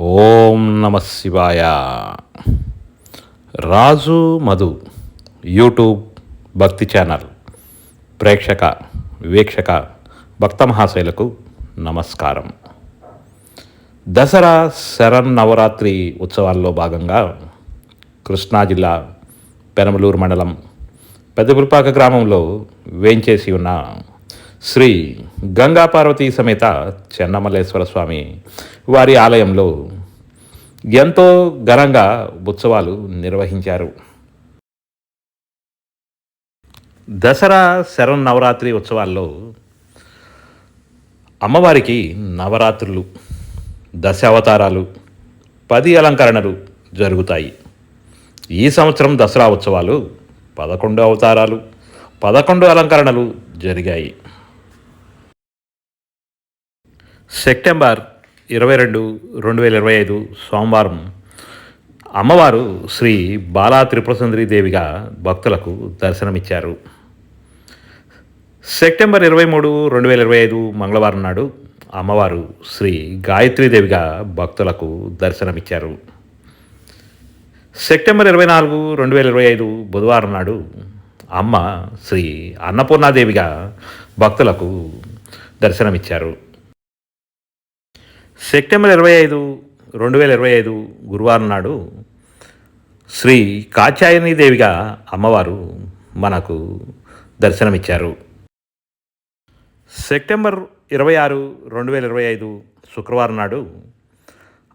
ఓం నమ శివాయ. రాజు మధు యూట్యూబ్ భక్తి ఛానల్. ప్రేక్షక వీక్షక భక్త మహాశైలకు నమస్కారం. దసరా శరణ్ నవరాత్రి ఉత్సవాల్లో భాగంగా కృష్ణా జిల్లా పెనమలూరు మండలం పెద్దపుల్పాక గ్రామంలో వేంచేసి ఉన్న శ్రీ గంగాపార్వతి సమేత చెన్నమల్లేశ్వర స్వామి వారి ఆలయంలో ఎంతో ఘనంగా ఉత్సవాలు నిర్వహించారు. దసరా శరణ్ నవరాత్రి ఉత్సవాల్లో అమ్మవారికి నవరాత్రులు దశ అవతారాలు పది అలంకరణలు జరుగుతాయి. ఈ సంవత్సరం దసరా ఉత్సవాలు పదకొండు అవతారాలు పదకొండు అలంకరణలు జరిగాయి. సెప్టెంబర్ ఇరవై రెండు రెండు వేల ఇరవై ఐదు సోమవారం అమ్మవారు శ్రీ బాలా త్రిపురసుందరి దేవిగా భక్తులకు దర్శనమిచ్చారు. సెప్టెంబర్ ఇరవై మూడు రెండు వేల ఇరవై ఐదు మంగళవారం నాడు అమ్మవారు శ్రీ గాయత్రీదేవిగా భక్తులకు దర్శనమిచ్చారు. సెప్టెంబర్ ఇరవై నాలుగు రెండు వేల ఇరవై ఐదు బుధవారం నాడు అమ్మ శ్రీ అన్నపూర్ణాదేవిగా భక్తులకు దర్శనమిచ్చారు. సెప్టెంబర్ ఇరవై ఐదు రెండు వేల ఇరవై ఐదు గురువారం నాడు శ్రీ కాచాయని దేవిగా అమ్మవారు మనకు దర్శనమిచ్చారు. సెప్టెంబర్ ఇరవై ఆరు రెండు వేల ఇరవై ఐదు శుక్రవారం నాడు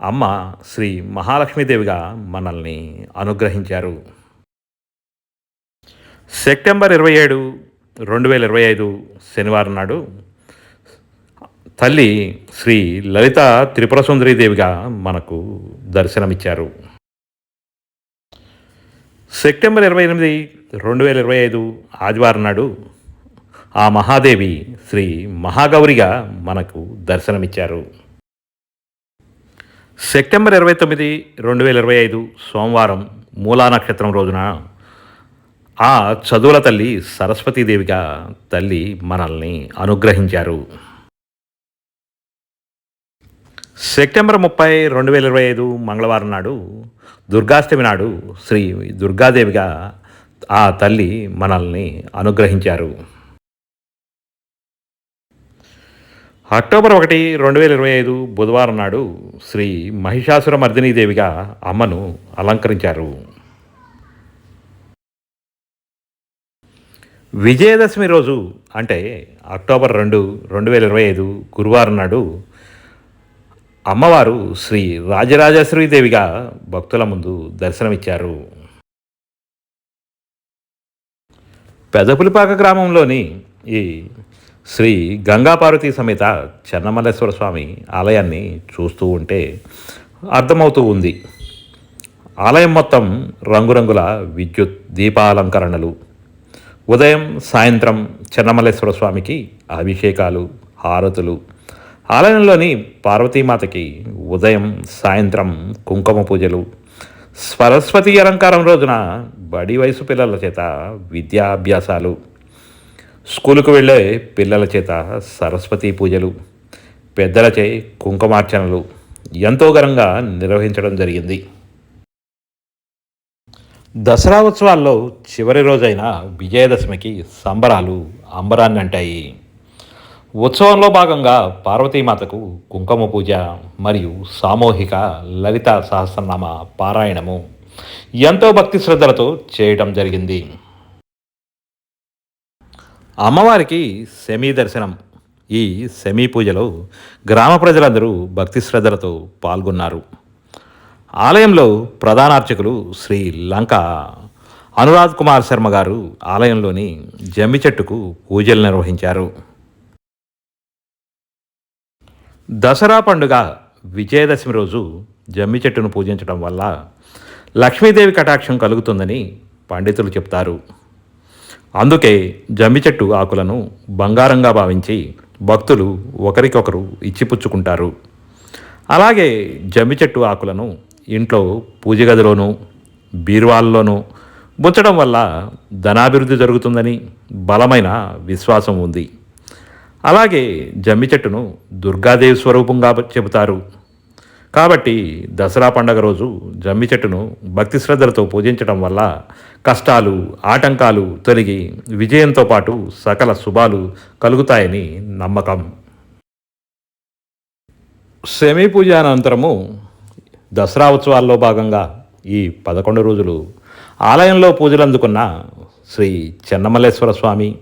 అమ్మ శ్రీ మహాలక్ష్మీదేవిగా మనల్ని అనుగ్రహించారు. సెప్టెంబర్ ఇరవై ఏడు రెండు వేల ఇరవై ఐదు శనివారం నాడు తల్లి శ్రీ లలిత త్రిపుర దేవిగా మనకు దర్శనమిచ్చారు. సెప్టెంబర్ ఇరవై ఎనిమిది రెండు వేల ఇరవై ఐదు ఆదివారం నాడు ఆ మహాదేవి శ్రీ మహాగౌరిగా మనకు దర్శనమిచ్చారు. సెప్టెంబర్ ఇరవై తొమ్మిది రెండు వేల ఇరవై ఐదు సోమవారం మూలా నక్షత్రం రోజున ఆ చదువుల తల్లి సరస్వతీదేవిగా తల్లి మనల్ని అనుగ్రహించారు. సెప్టెంబర్ ముప్పై రెండు వేల ఇరవై ఐదు మంగళవారం నాడు దుర్గాష్టమి నాడు శ్రీ దుర్గాదేవిగా ఆ తల్లి మనల్ని అనుగ్రహించారు. అక్టోబర్ ఒకటి రెండు వేల ఇరవై ఐదు బుధవారం నాడు శ్రీ మహిషాసుర మర్దినీదేవిగా అమ్మను అలంకరించారు. విజయదశమి రోజు అంటే అక్టోబర్ రెండు రెండు వేల ఇరవై ఐదు గురువారం నాడు అమ్మవారు శ్రీ రాజరాజేశ్వరీదేవిగా భక్తుల ముందు దర్శనమిచ్చారు. పెదపులిపాక గ్రామంలోని ఈ శ్రీ గంగాపార్వతి సమేత చెన్నమల్లేశ్వర స్వామి ఆలయాన్ని చూస్తూ ఉంటే అర్థమవుతూ ఉంది. ఆలయం మొత్తం రంగురంగుల విద్యుత్ దీపాలంకరణలు. ఉదయం సాయంత్రం చెన్నమల్లేశ్వర స్వామికి అభిషేకాలు హారతులు ఆలయంలోని పార్వతీమాతకి ఉదయం సాయంత్రం కుంకుమ పూజలు. సరస్వతి అలంకారం రోజున బడి వయసు పిల్లల చేత విద్యాభ్యాసాలు. స్కూలుకు వెళ్ళే పిల్లల చేత సరస్వతి పూజలు. పెద్దలచే కుంకుమార్చనలు. ఎంతో ఘనంగా నిర్వహించడం జరిగింది. దసరా ఉత్సవాల్లో చివరి రోజైన విజయదశమికి సంబరాలు అంబరాన్ని అంటాయి ఉత్సవంలో భాగంగా పార్వతీమాతకు కుంకుమ పూజ మరియు సామూహిక లలిత సహస్రనామ పారాయణము ఎంతో భక్తి శ్రద్ధలతో చేయటం జరిగింది. అమ్మవారికి సెమీ దర్శనం. ఈ సెమీ పూజలో గ్రామ ప్రజలందరూ భక్తి శ్రద్ధలతో పాల్గొన్నారు. ఆలయంలో ప్రధాన అర్చకులు శ్రీ లంక అనురాగ్ కుమార్ శర్మ గారు ఆలయంలోని జమ్మి చెట్టుకు పూజలు నిర్వహించారు. దసరా పండుగ విజయదశమి రోజు జమ్మి చెట్టును పూజించడం వల్ల లక్ష్మీదేవి కటాక్షం కలుగుతుందని పండితులు చెప్తారు. అందుకే జమ్మి చెట్టు ఆకులను బంగారంగా భావించి భక్తులు ఒకరికొకరు ఇచ్చిపుచ్చుకుంటారు. అలాగే జమ్మి చెట్టు ఆకులను ఇంట్లో పూజ గదిలోనూ బీరువాల్లోనూ ఉంచడం వల్ల ధనాభివృద్ధి జరుగుతుందని బలమైన విశ్వాసం ఉంది. అలాగే జమ్మి చెట్టును దుర్గాదేవి స్వరూపంగా చెబుతారు. కాబట్టి దసరా పండగ రోజు జమ్మి చెట్టును భక్తి శ్రద్ధలతో పూజించడం వల్ల కష్టాలు ఆటంకాలు తొలగి విజయంతో పాటు సకల శుభాలు కలుగుతాయని నమ్మకం. సెమీ పూజ అనంతరము దసరా ఉత్సవాల్లో భాగంగా ఈ పదకొండు రోజులు ఆలయంలో పూజలు అందుకున్న శ్రీ చెన్నమల్లేశ్వర స్వామి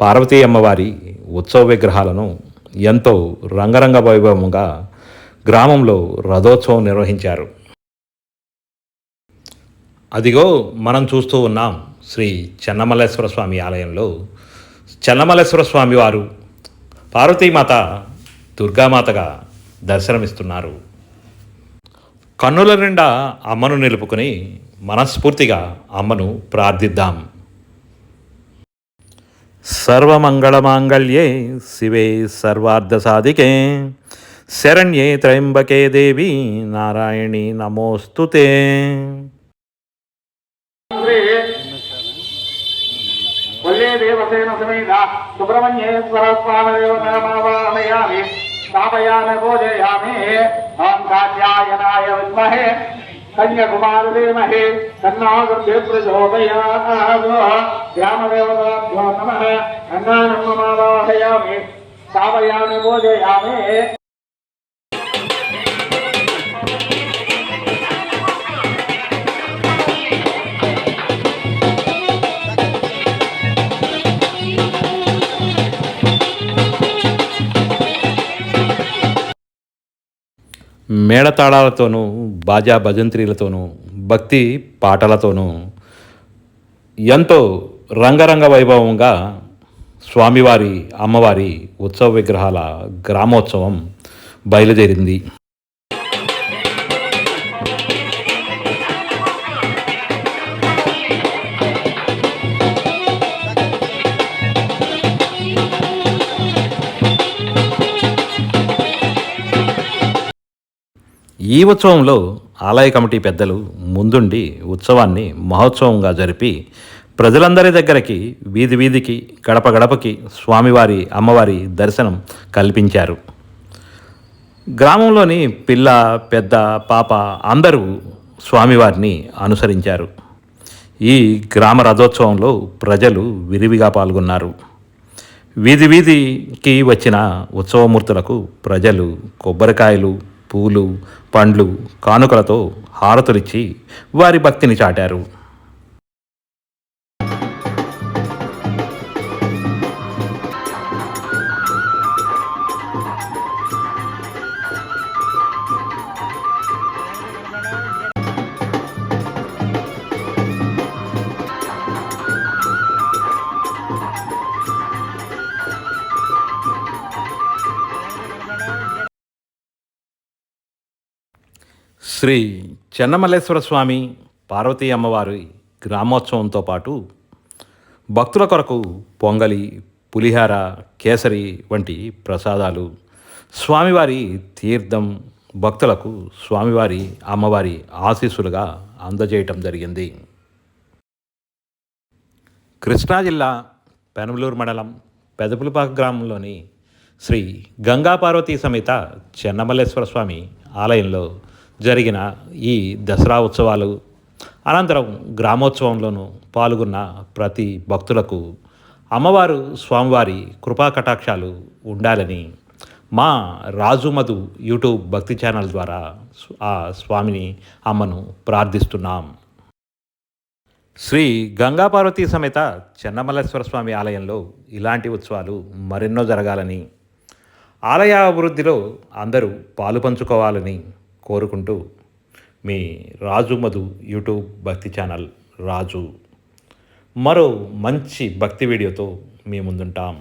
పార్వతీ అమ్మవారి ఉత్సవ విగ్రహాలను ఎంతో రంగరంగ వైభవంగా గ్రామంలో రథోత్సవం నిర్వహించారు. అదిగో మనం చూస్తూ ఉన్నాం శ్రీ చెన్నమల్లేశ్వర స్వామి ఆలయంలో. చెన్నమల్లేశ్వర స్వామి వారు పార్వతీమాత దుర్గామాతగా దర్శనమిస్తున్నారు. కన్నుల నిండా అమ్మను నిలుపుకొని మనస్ఫూర్తిగా అమ్మను ప్రార్థిద్దాం. సర్వమంగళమాంగళ్యే శివే సర్వార్ధసాధికే. శరణ్యే త్రయంబకే దేవి నారాయణి నమోస్తుతే వల్లే దేవసేన సుబ్రహ్మణ్యేశ్వర స్వామి దేవతామావాహయామి స్థాపయామి పూజయామి ఓం కాత్యాయనాయ విద్మహే కన్యాకుమార గ్రామదేవతాభ్యో మేళతాళాలతోనూ బాజా భజంత్రీలతోనూ భక్తి పాటలతోనూ ఎంతో రంగరంగ వైభవంగా స్వామివారి అమ్మవారి ఉత్సవ విగ్రహాల గ్రామోత్సవం బయలుదేరింది. ఈ ఉత్సవంలో ఆలయ కమిటీ పెద్దలు ముందుండి ఉత్సవాన్ని మహోత్సవంగా జరిపి ప్రజలందరి దగ్గరికి వీధి వీధికి గడప గడపకి స్వామివారి అమ్మవారి దర్శనం కల్పించారు. గ్రామంలోని పిల్ల పెద్ద పాప అందరూ స్వామివారిని అనుసరించారు. ఈ గ్రామ రథోత్సవంలో ప్రజలు విరివిగా పాల్గొన్నారు. వీధి వీధికి వచ్చిన ఉత్సవమూర్తులకు ప్రజలు కొబ్బరికాయలు పూలు పండ్లు కానుకలతో హారతులిచ్చి వారి భక్తిని చాటారు. శ్రీ చెన్నమల్లేశ్వర స్వామి పార్వతీ అమ్మవారి గ్రామోత్సవంతో పాటు భక్తుల కొరకు పొంగలి పులిహార కేసరి వంటి ప్రసాదాలు స్వామివారి తీర్థం భక్తులకు స్వామివారి అమ్మవారి ఆశీస్సులుగా అందజేయటం జరిగింది. కృష్ణా జిల్లా పెనమలూరు మండలం పెదపులపాక గ్రామంలోని శ్రీ గంగాపార్వతీ సమేత చెన్నమల్లేశ్వర స్వామి ఆలయంలో జరిగిన ఈ దసరా ఉత్సవాలు అనంతరం గ్రామోత్సవంలోనూ పాల్గొన్న ప్రతి భక్తులకు అమ్మవారు స్వామివారి కృపా కటాక్షాలు ఉండాలని మా రాజు మధు యూట్యూబ్ భక్తి ఛానల్ ద్వారా ఆ స్వామిని అమ్మను ప్రార్థిస్తున్నాం. శ్రీ గంగాపార్వతీ సమేత చెన్నమల్లేశ్వర స్వామి ఆలయంలో ఇలాంటి ఉత్సవాలు మరెన్నో జరగాలని ఆలయ అభివృద్ధిలో అందరూ పాలు పంచుకోవాలని కోరుకుంటూ మీ రాజు మధు యూట్యూబ్ భక్తి ఛానల్ రాజు. మరో మంచి భక్తి వీడియోతో మీ ముందుంటాం.